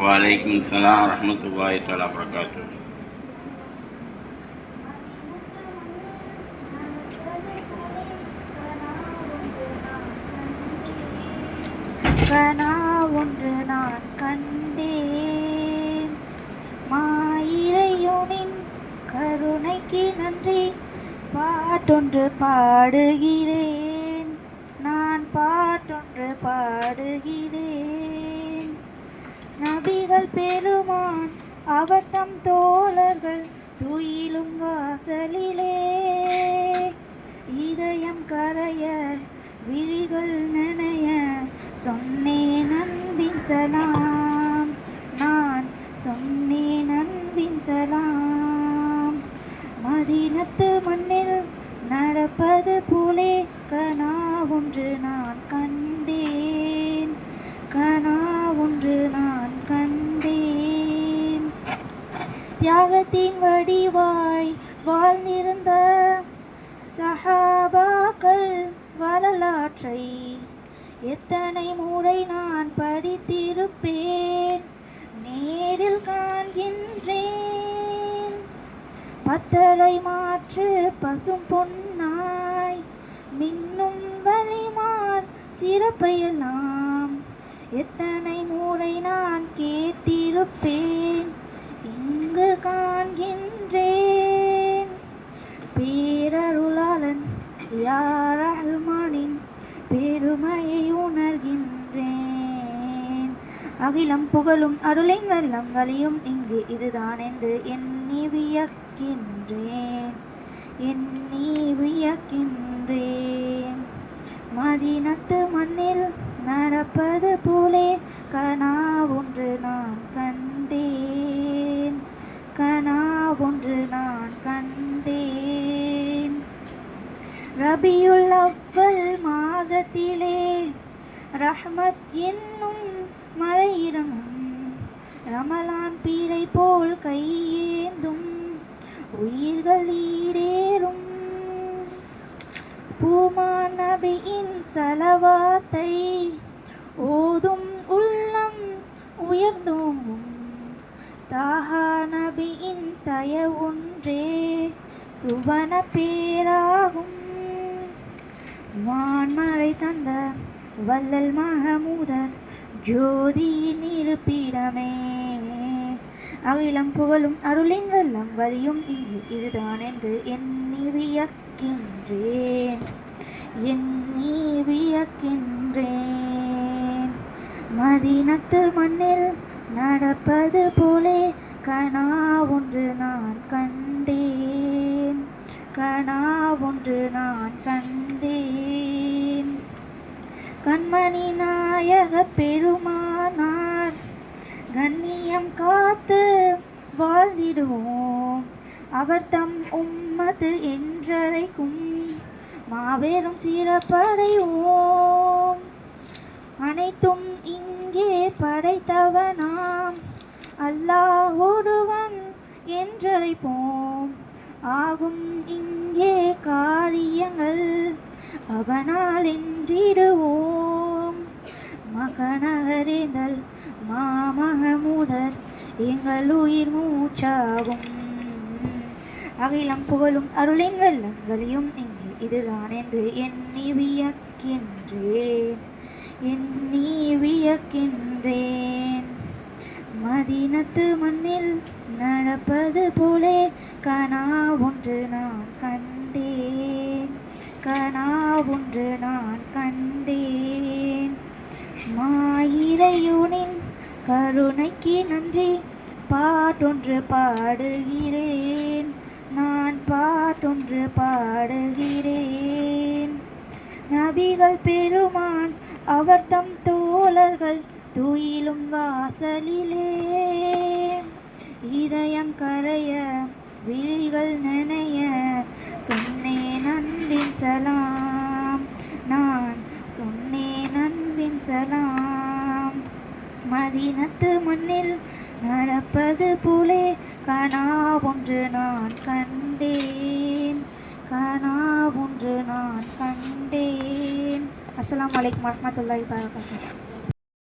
وعليكم السلام ورحمة الله تعالى وبركاته கனா ஒன்று நான் கண்டேன் மாயிரையோனின் கருணைக்கு நன்றி பாட்டொன்று பாடுகிறேன் நான் பாட்டொன்று பாடுகிறேன் நபிகள் பெருமான் அவர் தம் தோழர்கள் துயிலும் வாசலிலே. இதயம் கரைய விழிகள் நனைய சொன்னேன் அன்பின் சலாம். நான் சொன்னேன் அன்பின் சலாம். மதினத்து மண்ணில் நடப்பது போலே கனா ஒன்று நான் தியாகத்தின் வடிவாய் வாழ்ந்திருந்த சஹாபாக்கள் வரலாற்றை எத்தனை முறை நான் படித்திருப்பேன் நேரில் காண்கின்றேன். பத்தரை மாற்று பசும் பொன்னாய் மின்னும் வலிமார் சிறப்பையெல்லாம் எத்தனை முறை நான் கேட்டிருப்பேன் இங்கு காண்கின்றேன். பேரருளாளன் யார் ரஹ்மானின் பெருமையை உணர்கின்றேன். அகிலம் புகழும் அருளின் வெள்ளம் வலியும் இங்கு இதுதான் என்று எண்ணி வியக்கின்றேன். எண்ணி வியக்கின்றேன். மதினத்து மண்ணில் நடப்பது போலே கனாவும் ரபியுல் அவ்வல் மாதத்திலே ரஹ்மத் என்னும் மழை இறங்கும் ரமலான் பீரை போல் கையேந்தும் உயிர்கள் ஈடேறும். பூமா நபியின் சலவாத்தை ஓதும் உள்ளம் உயர்ந்தோங்கும். தாஹா நபியின் தய ஒன்றே சுவன பேராகும். வான்மறை தந்த வள்ளல் மகமூதன் ஜோதியின் இருப்பிடமே. அகிலம் புகழும் அருளின் வெள்ளம் வலியும் இங்கு இதுதான் என்று எண்ணி வியக்கின்றேன். எண்ணி வியக்கின்றேன். மதினத்து மண்ணில் நடப்பது போலே கனா ஒன்று நான் கண்டேன். கனா ஒன்று நான் கண்டேன் கண்மணி நாயக பெருமானார் கண்ணியம் காத்து வாழ்ந்திடுவோம். அவர் தம் உம்மது என்றழைக்கும் மாபெரும் சிறப்படைவோம். அனைத்தும் இங்கே படைத்தவனாம். அல்லாஹ் ஒருவன் என்றழைப்போம். ஆகும் இங்கே காரியங்கள் அவனால் இன்றிடுவோம் மகனகரேந்தல் மாமகமுதர் எங்கள் உயிர் மூச்சாகும். அகிலம் புகழும் அருளின் வெள்ளம் வலியும் இங்கு இதுதான் என்று எண்ணி வியக்கின்றேன். எண்ணி வியக்கின்றேன். மதினத்து மண்ணில் நடப்பது போலே கனா ஒன்று நான் கண்டேன். கனா ஒன்று நான் கண்டேன். மாயிரையுனின் கருணைக்கு நன்றி பாட்டொன்று பாடுகிறேன். நான் பாட்டொன்று பாடுகிறேன். நபிகள் பெருமான் அவர் தம் தோழர்கள் துயிலும் வாசலிலே. இதயம் கரைய விழிகள் நினைய சொன்னேன் அன்பின் சலாம். நான் சொன்னேன் அன்பின் சலாம். மதினத்து மண்ணில் நடப்பது போலே கனா ஒன்று நான் கண்டேன். கனா ஒன்று நான் கண்டேன். அஸ்லாம் வலைக்கம் வரஹ்மத்துல்லாஹி வபரகாத்துஹு.